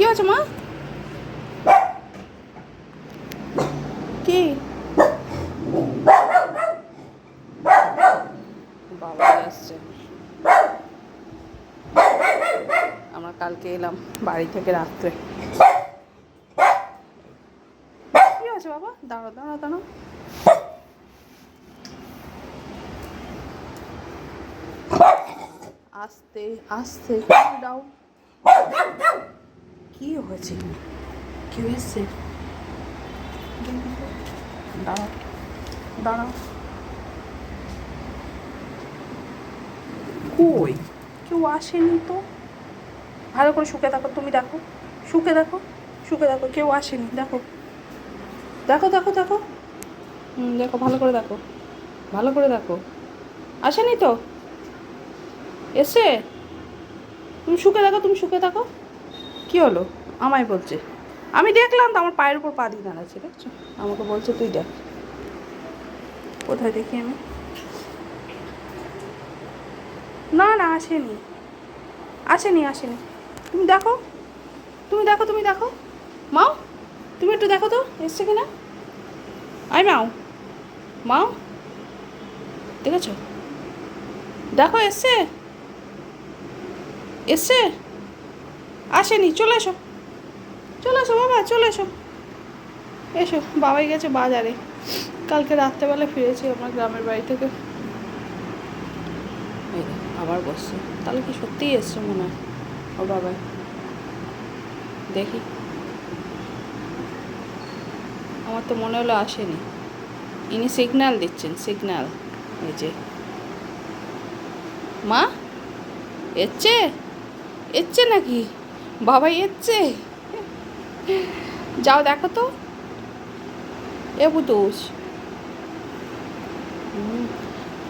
কি হয়েছে মা? কি? বাবা এসছে আমরা কালকে এলাম বাড়ি থেকে রাত্রে। কি হয়েছে বাবা? দাঁড়াও দাঁড়াও দাঁড়াও। আস্তে আস্তে দাও কি হয়েছে? কেউ দাঁড়াও কই? কেউ আসেনি তো? ভালো করে শুকে দেখো তুমি দেখো। শুকে দেখো শুকে দেখো, কেউ আসেনি, দেখো। দেখো দেখো দেখো। দেখো, ভালো করে দেখো। ভালো করে দেখো। আসেনি তো? এসে তুমি শুকে দেখো, তুমি শুকে দেখো কি হলো? আমায় বলছে। আমি দেখলাম তো আমার পায়ের উপর পা দিয়ে দাঁড়াচ্ছে, দেখছ? আমাকে বলছে, তুই দেখ। কোথায় দেখি আমি? না না, আসেনি। আসেনি আসেনি। তুমি দেখো। তুমি দেখো তুমি দেখো। মাও, তুমি একটু দেখো তো, এসছে কিনা? আই মাও। মাও, দেখেছ? দেখো, এসছে? এসছে? আসেনি, চলে এসো। চলে এসো বাবা, চলে এসো। এসো, বাবাই গেছে বাজারে। কালকে রাত্রেবেলা ফিরেছি আমার গ্রামের বাড়ি থেকে। আবার বসছে। তাহলে কি সত্যিই এসছে মনে হয়? ও বাবা দেখি। আমার তো মনে হলো আসেনি। ইনি সিগন্যাল দিচ্ছেন সিগন্যাল এই যে। মা? এসছে? এসছে নাকি? বাবাই এসছে। যাও দেখো তো। এ হুম,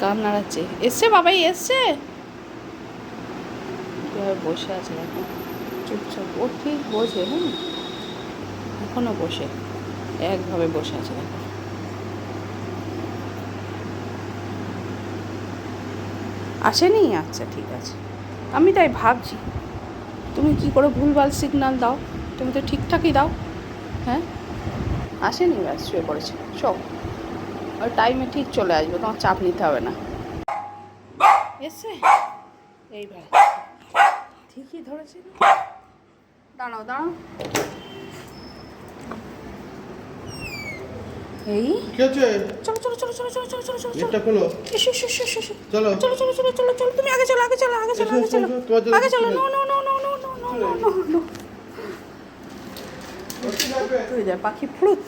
কান নাড়াচ্ছে। এসছে বাবাই এসছে? বসে আছে দেখো। চুপচাপ। ও ঠিক বোঝে হ্যাঁ এখনও বসে। একভাবে বসে আছে দেখো। আসেনি? আচ্ছা ঠিক আছে। আমি তাই ভাবছি। তুমি কি করে ভুলভাল সিগনাল দাও তুমি তো ঠিকঠাকই দাও হ্যাঁ আসেনি ব্যাস শুয়ে পড়েছে চল ওই টাইমে ঠিক চলে আসবে তোমার চাপ নিতে হবে না এসছে এই ভাই ঠিকই ধরেছে দাঁড়াও দাঁড়াও এই কি হচ্ছে চলো চলো চলো চলো চলো চলো চলো চলো চলো এসো এসো এসো এসো এসো চলো চলো চলো চলো চলো চলো তুমি আগে চলো আগে চলো আগে চলো আগে এসো, চলো এসো, এসো, আগে চলো নো নো নো তুই যা পাখি ফ্লুত।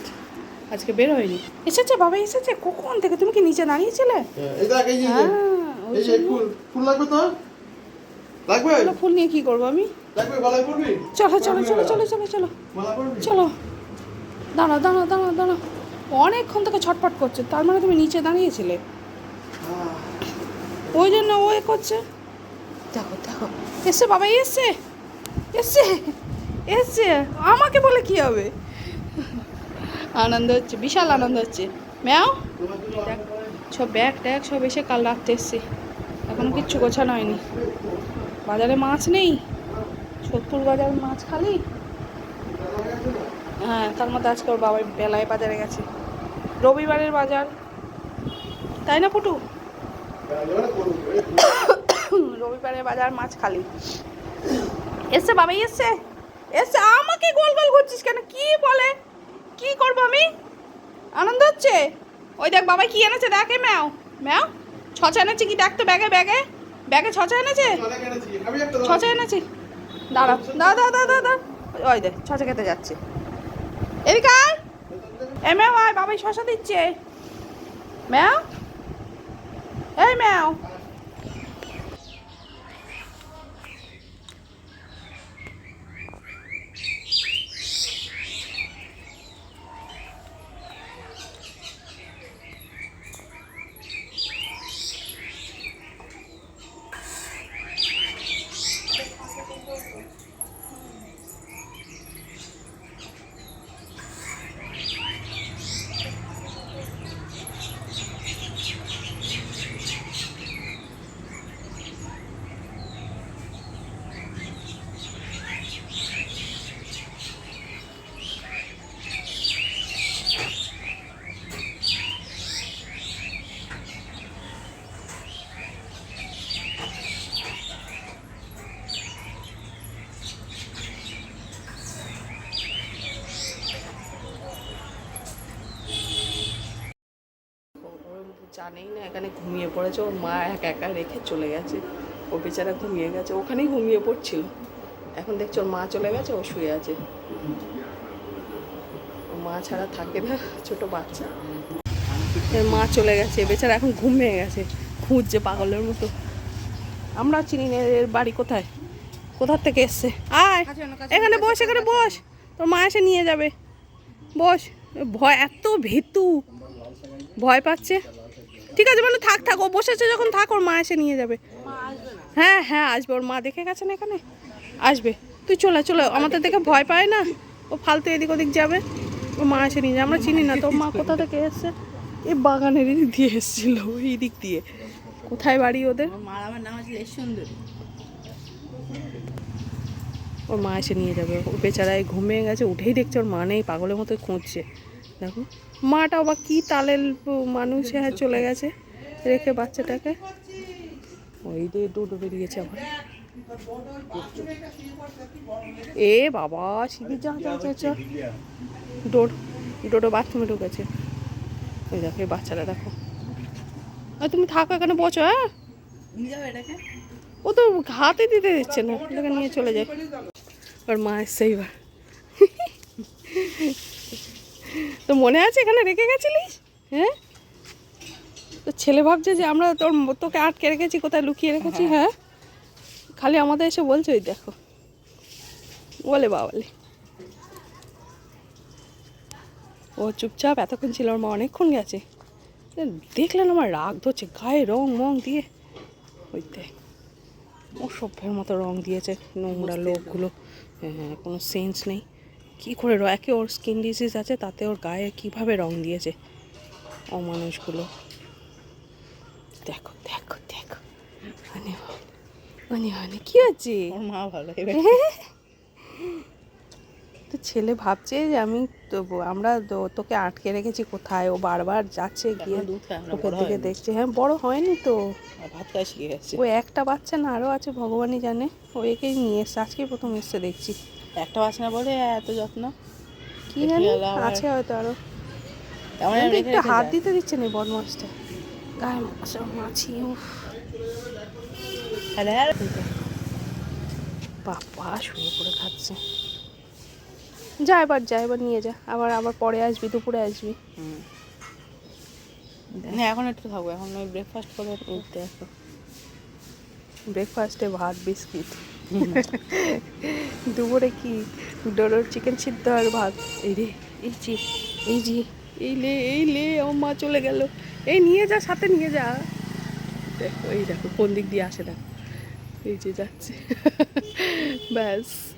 আজকে বের হয়নি। এসেছে বাবা এসেছে। কখন থেকে? তুমি কি নিচে দাঁড়িয়েছিলে। হ্যাঁ। ফুল ফুল লাগবে তো লাগবে? ফুল নিয়ে কি করব আমি? চলো চলো চলো চলো চলো চলো। চলো। দাঁড়া দাঁড়া দাঁড়া দাঁড়া অনেকক্ষণ থেকে ছটফট করছে। তার মানে তুমি নিচে দাঁড়িয়েছিলে? ওই জন্য ও এ করছে? দেখো দেখো। এসছে বাবা এসছে এসছে এসছে আমাকে বলে কি হবে? আনন্দ হচ্ছে, বিশাল আনন্দ হচ্ছে। ম্যাও? সব ব্যাগ ট্যাগ সব এসে কাল রাত্রে এসছে। এখনও কিচ্ছু গোছানো হয়নি। বাজারে মাছ নেই? সত্তর বাজার মাছ খালি? হ্যাঁ তার মধ্যে আজকে ওর বাবার বেলায় বাজারে গেছে। রবিবারের বাজার। তাই না, পুটু? রবিবারের বাজার মাছ খালি। এসছে বাবাই এসছে। এসছে আমাকে গোল গোল করছিস কেন? কি বলে? কি করব আমি? আনন্দ হচ্ছে? ওই দেখ বাবাই কি এনেছে দেখে ম্যাও। ম্যাও ছচা এনেছে কি? দেখ তো ব্যাগে ব্যাগে। ব্যাগে ছচা এনেছে? ছচা এনেছি। ছচা দাঁড়া দাঁড়া দাঁড়া দাঁড়া দাঁড়া। ওই দেখ ছচা খেতে যাচ্ছে। এদিকে আয়। এ ম্যাও আয় বাবাই শশা দিচ্ছে। ম্যাও। এই ম্যাও। জানেই না, এখানে ঘুমিয়ে পড়েছে। ওর মা একা একা রেখে চলে গেছে। ও বেচারা ঘুমিয়ে গেছে। ওখানেই ঘুমিয়ে পড়ছিল। এখন দেখছি ওর মা চলে গেছে, ও শুয়ে আছে। ওর মা ছাড়া থাকে না, ছোট বাচ্চা। মা চলে গেছে। বেচারা এখন ঘুমিয়ে গেছে। খুঁজছে পাগলের মতো। আমরা চিনি না এর বাড়ি কোথায়। কোথার থেকে এসছে? আয়! এখানে বস এখানে বস। তোর মা এসে নিয়ে যাবে। বস। ভয়, এত ভীতু। ভয় পাচ্ছে? ঠিক আছে মানে থাক থাক ও বসেছে যখন থাক ওর মা এসে নিয়ে যাবে। হ্যাঁ হ্যাঁ আসবে ওর মা দেখে গেছেন এখানে? আসবে। তুই চলে চলে আমাদের দেখে ভয় পায় না? ও ফালতু এদিক ওদিক যাবে ও মা এসে নিয়ে যাবে। আমরা চিনি না তোর মা কোথা থেকে এসছে? এই বাগানের এদিক দিয়ে এসেছিল এই দিক দিয়ে। কোথায় বাড়ি ওদের? মার আমার নাম আছে সুন্দরী ওর মা এসে নিয়ে যাবে। ও বেচারায় ঘুমিয়ে গেছে উঠেই দেখছে ওর মা নেই পাগলের মতো খুঁজছে। দেখো। মাটা আবার কি তালের মানুষ হ্যাঁ চলে গেছে রেখে বাচ্চাটাকে। ওই দিয়ে ডুডো বেরিয়েছে আবার। এ বাবা সিঁড়ি যা যা যা যা। ডোর ডোডো বাথরুমে ঢুকেছে। ওই দেখো এই বাচ্চাটা দেখো। আর তুমি থাকো এখানে বসো হ্যাঁ? ও তো হাতে দিতে দিচ্ছে না ওটাকে নিয়ে চলে যায়। ওর মা এসছে এবার তো মনে আছে এখানে রেখে গেছিলিস? হ্যাঁ? তো ছেলে ভাবছে যে আমরা তোর তোকে আটকে রেখেছি কোথায় লুকিয়ে রেখেছি হ্যাঁ। খালি আমাদের এসে বলছে ওই দেখো। বলে বাবালে। ও চুপচাপ এতক্ষণ ছিল ওর মা অনেকক্ষণ গেছে। দেখলেন আমার রাগ ধরছে গায়ে রং মং দিয়ে। ওই দেখ ও সভ্যের মতো রং দিয়েছে নোংরা লোকগুলো। হ্যাঁ কোনো সেন্স নেই। কী করে একে ওর স্কিন ডিজিজ আছে তাতে ওর গায়ে কীভাবে রং দিয়েছে? অমানুষগুলো। দেখো দেখো দেখো। মানে মানে মানে কী হচ্ছে? ওর মা ভালো তো ছেলে ভাবছে যে আমি তো আমরা তো- তোকে আটকে রেখেছি কোথায়? ও বারবার যাচ্ছে গিয়ে ওকে হয়নি। দেখছে। হ্যাঁ বড় হয়নি তো। ভাত খাওয়া শিখে গেছে ও একটা বাচ্চা না আরও আছে ভগবানই জানে। ও একেই নিয়ে এসছে আজকেই প্রথম এসছে দেখছি। একটা বাচ্চা না বলে এত যত্ন। কি জানি? আছে হয়তো আরও। কিন্তু একটু হাত দিতে দিচ্ছে না বদমাসটা গায়ে মাছা মাছি বাবা শুয়ে পড়ে খাচ্ছে। যা এবার যা এবার নিয়ে যা। আবার আবার পরে আসবি দুপুরে আসবি। না এখন একটু থাকব। এখন ওই ব্রেকফাস্ট করে এই দেখো ব্রেকফাস্টে ভাত বিস্কিট। দুপুরে কি? ডোলোর চিকেন সিদ্ধ আর ভাত? এই রে, এই যে এই যে, এই লে এই লে, ও মা চলে গেল। এই নিয়ে যা, সাথে নিয়ে যা। দেখো, এই দেখো, কোন দিক দিয়ে আসে দেখো। এই যে যাচ্ছে। ব্যাস।